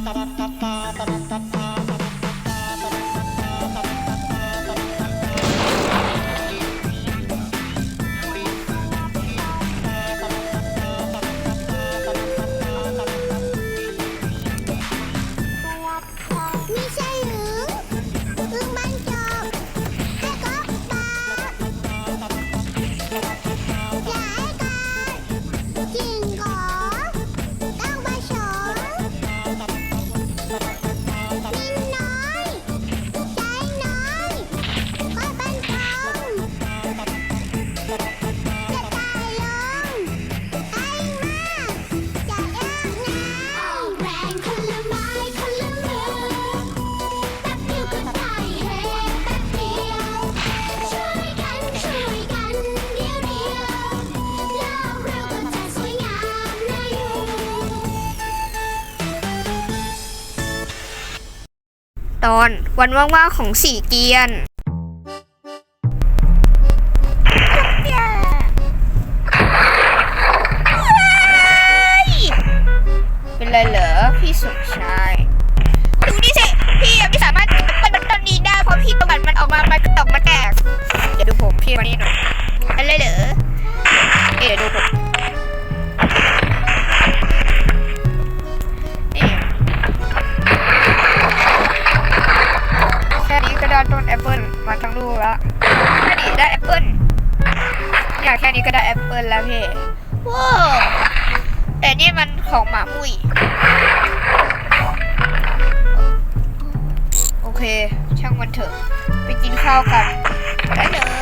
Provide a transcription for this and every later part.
ta ta ตอนวันว่างๆของสี่เกียน อปเปิ้ลมาทั้งลูกแล้วแค่นี้ได้แอปเปิ้ลอยากแค่นี้ก็ได้แอปเปิ้ลแล้วพี่ว้าวแต่นี่มันของหมามุ้ยโอเค ช่างมันเถอะ ไปกินข้าวกันได้เลย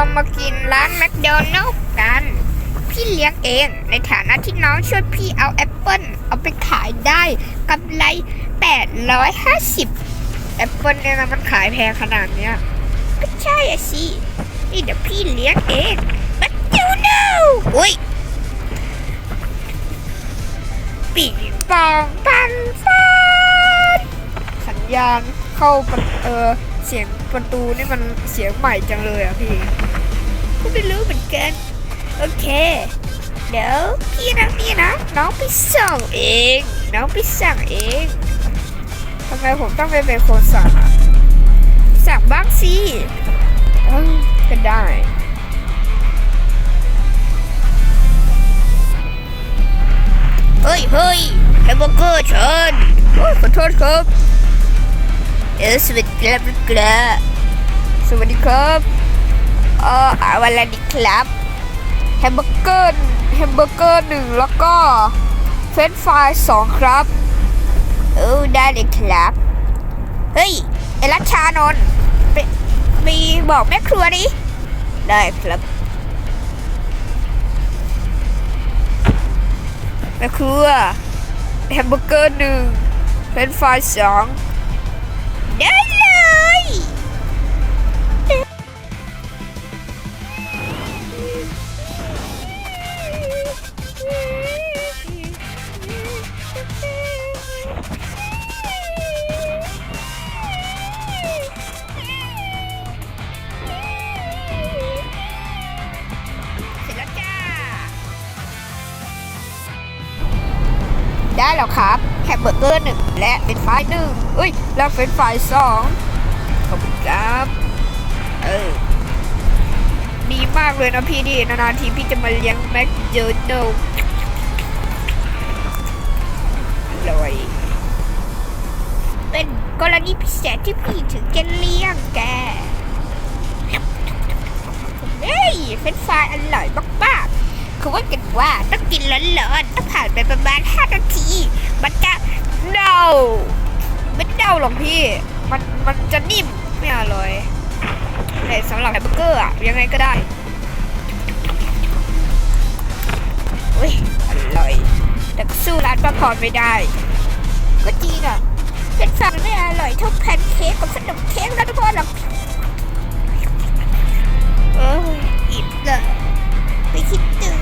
เรามากินร้านแมคโดนัลล์กัน พี่เลี้ยงเองในฐานะที่น้องช่วยพี่เอาแอปเปิลเอาไปขายได้กำไร 850 แอปเปิลเนี่ยนะมันขายแพงขนาดเนี้ยก็ใช่อะสิ นี่เดี๋ยวพี่เลี้ยงเองมาดูนูอุ้ยปีปองปันฟันสัญญาณเข้าเออเสียงประตูนี่มันเสียงใหม่จังเลยอะพี่ ก็ไม่รู้เหมือนกัน โอเค เดี๋ยวพี่นะพี่นะ น้องไปสั่งเอง น้องไปสั่งเองทำไมผมต้องไปเป็นคนสั่งอะสั่งบ้างสิเออก็ได้เฮ้ยเฮ้ยแฮมเบอร์เกอร์เชิญโอ้ขอโทษครับเออสวัสดีครับครับสวัสดีครับ เออเอาอะไรดีครับแฮมเบอร์เกอร์แฮมเบอร์เกอร์หนึ่งแล้วก็เฟรนฟรายสองครับเออได้เลยครับ เฮ้ยไอรัชชานนท์ไปมีบอกแม่ครัวดิได้ครับแม่ครัวแฮมเบอร์เกอร์หนึ่งเฟรนฟรายสอง แล้วครับแฮมเบอร์เกอร์หนึ่งและเป็นไฟรายหนึ่งเอ้ย แล้วเป็นฟรายสองขอบคุณครับ เออดีมากเลยนะพี่ดีนานๆทีพี่จะมาเลี้ยงแม็กเจอโนอร่อยเป็นกรณีพิเศษที่พี่ถึงจะเลี้ยงแกเฮ้ยเฟรนฟรายอร่อยมากๆ คือว่ากันว่าต้องกินร้อนๆถ้าผ่านไปประมาณ 5 นาที มันจะเน่าไม่เน่าหรอกพี่ มันมันจะนิ่มไม่อร่อยแต่สำหรับแฮมเบอร์เกอร์อะยังไงก็ได้อุ้ยอร่อยแต่สู้ร้านปลาพรไม่ได้ ก็จริงอะเป็นฝันไม่อร่อยเท่าแพนเค้กกับขนมเค้กนะทุกคนหรอกเอออิ่มเลยไปคิดถึง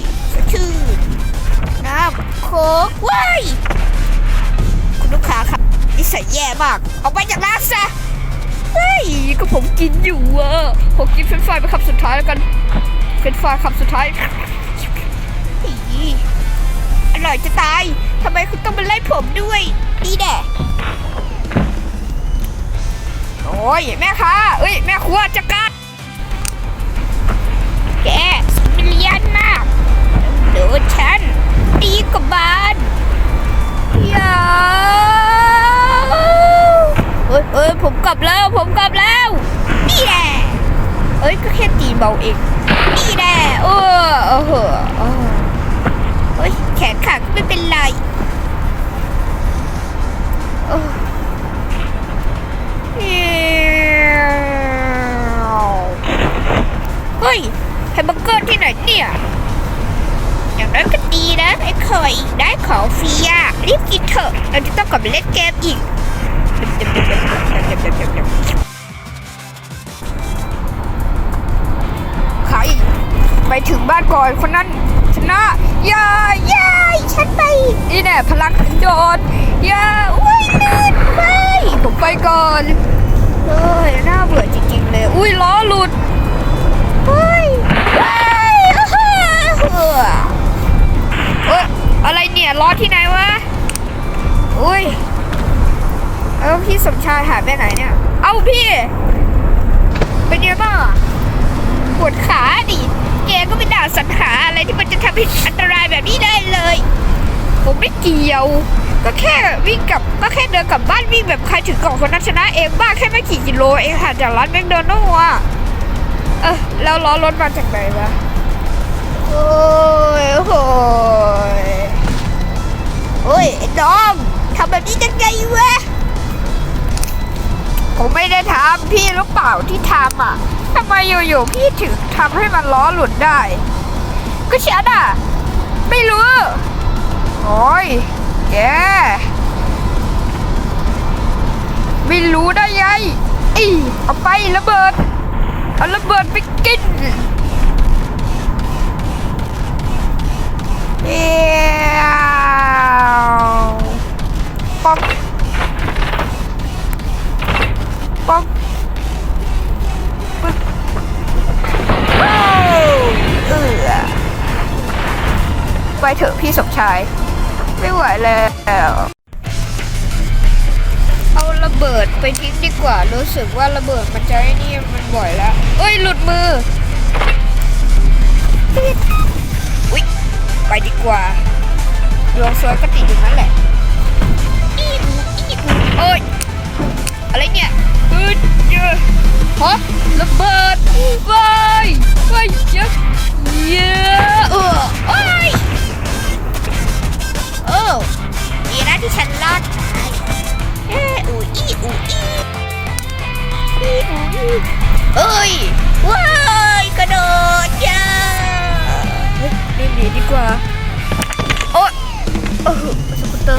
ยชื่นน้ำโค้กว้ยคุณลูกค้าครับนิสัยแย่มากออกไปจากร้านซะเฮ้ยก็ผมกินอยู่อะผมกินเฟรนฟรายเป็นคำสุดท้ายแล้วกันเฟรนฟรายคำสุดท้ายอีอร่อยจะตายทำไมคุณต้องมาไล่ผมด้วยนี่แน่โอ้ยแม่ค้าเอ้ย แม่ครัวจัการแกมิเลียนมาก ดนฉันตีกับบานอย่าเฮ้ยเฮ้ยผมกลับแล้วผมกลับแล้ว นี่แหละเอ้ยก็แค่ตีเบาเองนี่แหละโอ้โอ้โหโอ้เฮ้ยแขนขาก็ไม่เป็นไรโอ้เฮ้ยแฮมเบอร์เกอร์ที่ไหนเนี่ย อย่างนั้นก็ดีนะไอ้คอยได้ของฟรีอะรีบกินเถอะเราจะต้องกลับไปเล่นเกมอีกใครไปถึงบ้านก่อนคนนั้นชนะย่าย่าฉันไปนี่แน่พลังโดดอย่าอุ้ยลื่นไปผมไปก่อนเฮ้ยน่าเบื่อจริงๆเลย อุ้ยล้อหลุดเฮ้ยเฮ้ยเฮ้ยเอ้ยอะไร เนี่ยล้อที่ไหนวะ อุ้ย เอ้าพี่สมชายหายไปไหนเนี่ย เอ้าพี่ เป็นไงบ้างอะปวดขาดิแกก็ไปด่าสัญหาอะไรที่มันจะทำให้อันตรายแบบนี้ได้เลย ผมไม่เกี่ยว ก็แค่วิ่งกลับก็แค่เดินกลับบ้านวิ่งแบบใครถึงก่อนคนนั้นชนะเองบ้าแค่ไม่กี่กิโลเองห่างจากร้านแมคโดนัลด์อะเออแล้วล้อรถมาจากไหนวะ โอ้ยโอ้ย โอ้ยไอ้น้องทำแบบนี้ยังไงวะผมไม่ได้ทำพี่รู้เปล่าที่ทำอะทำไมอยู่ๆพี่ถึงทำให้มันล้อหลุดได้ ก็ฉันอะ ไม่รู้ โอ้ยแกไม่รู้ได้ไงอีเอาไประเบิด เอาระเบิดไปกินเอ้ว ป๊อกป๊อกปึ๊บเอ้าเออไปเถอะพี่สมชาย ไม่ไหวแล้ว เอาระเบิดไปทิ้งดีกว่า รู้สึกว่าระเบิดมันจะไอ้นี่มันบ่อยแล้วเอ้ย หลุดมือ อุ๊ย ไปดีกว่า ดวงสวยก็ติดอยู่นั่นแหละอีอูอีอูเอ้ยอะไรเนี่ยเอ้ยเยอะฮะระเบิดไปไปเยอะเยอะเออโอ้ยโอ้ดีนะที่ฉันรอดตายเอ้อูอีอูอีอีอูอีเอ้ยว้ายกระโดดยาเฮ้ยรีบหนีดีกว่า เออสกูต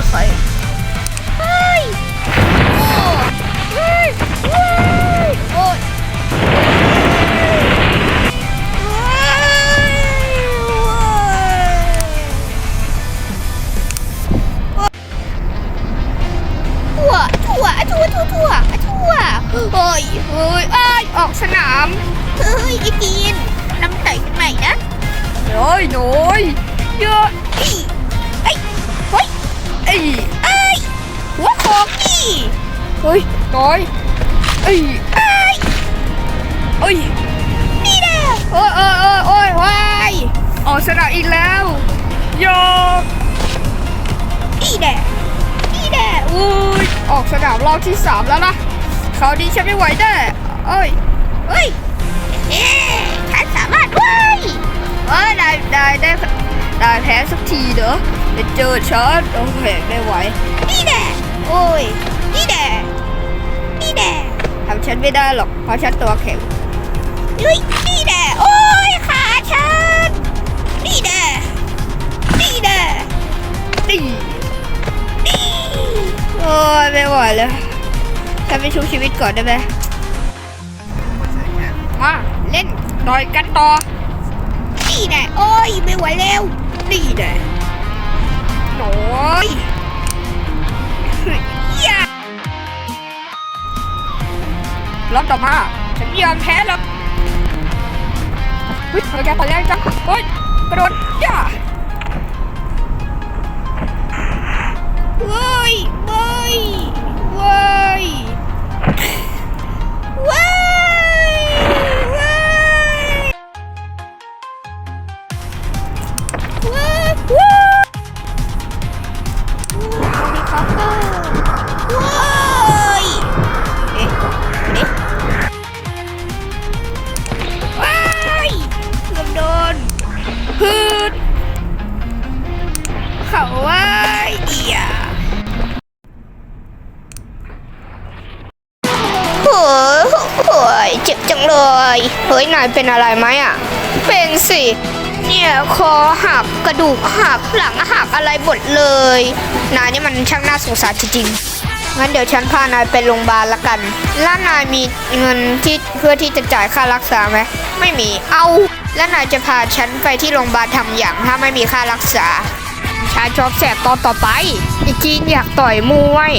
ฮ้ยน้อยไอ้ไอ้เอ้ยนี่แน่โอ้ยโอ้ยโอ้ยโอ้ยว้ายออกสนามอีกแล้วโยกนี่แน่นี่แน่อุ้ยออกสนามรอบที่สามแล้วนะคราวนี้ฉันไม่ไหวแน่เอ้ยเอ้ยเอ๊ะฉันสามารถเว้ยเเอ้ยได้ได้ได้ได้แพ้สักทีเด้อเดี๋ยวเจอช็อตโอเคไม่ไหวนี่แน่โอ้ยนี่แน่ นี่แน่ทำฉันไม่ได้หรอก เพราะฉันตัวแข็งลุยนี่แน่โอ้ยขาฉัน นี่แน่นี่แน่นี่นี่โอ้ยไม่ไหวเลยฉันไปชุบชีวิตก่อนได้ไหมมาเล่นต่อยกันต่อ นี่แน่โอ้ยไม่ไหวแล้ว นี่แน่โอ้ยอ รอบต่อมาฉันยอมแพ้แล้วเฮ้ยระยะตอนแรงจังโอ้ยกระโดดย่า ยนายเป็นอะไรไหมอะ เป็นสิ เนี่ยคอหักกระดูกหักหลังหักอะไรหมดเลย นายนี่มันช่างน่าสงสารจริงๆงั้นเดี๋ยวฉันพานายไปโรงพยาบาลละกัน แล้วนายมีเงินที่เพื่อที่จะจ่ายค่ารักษาไหมไม่มี เอาแล้วนายจะพาฉันไปที่โรงพยาบาลทำอย่างถ้าไม่มีค่ารักษาชายชอบแสบตอนต่อไปไอจีนอยากต่อยมวย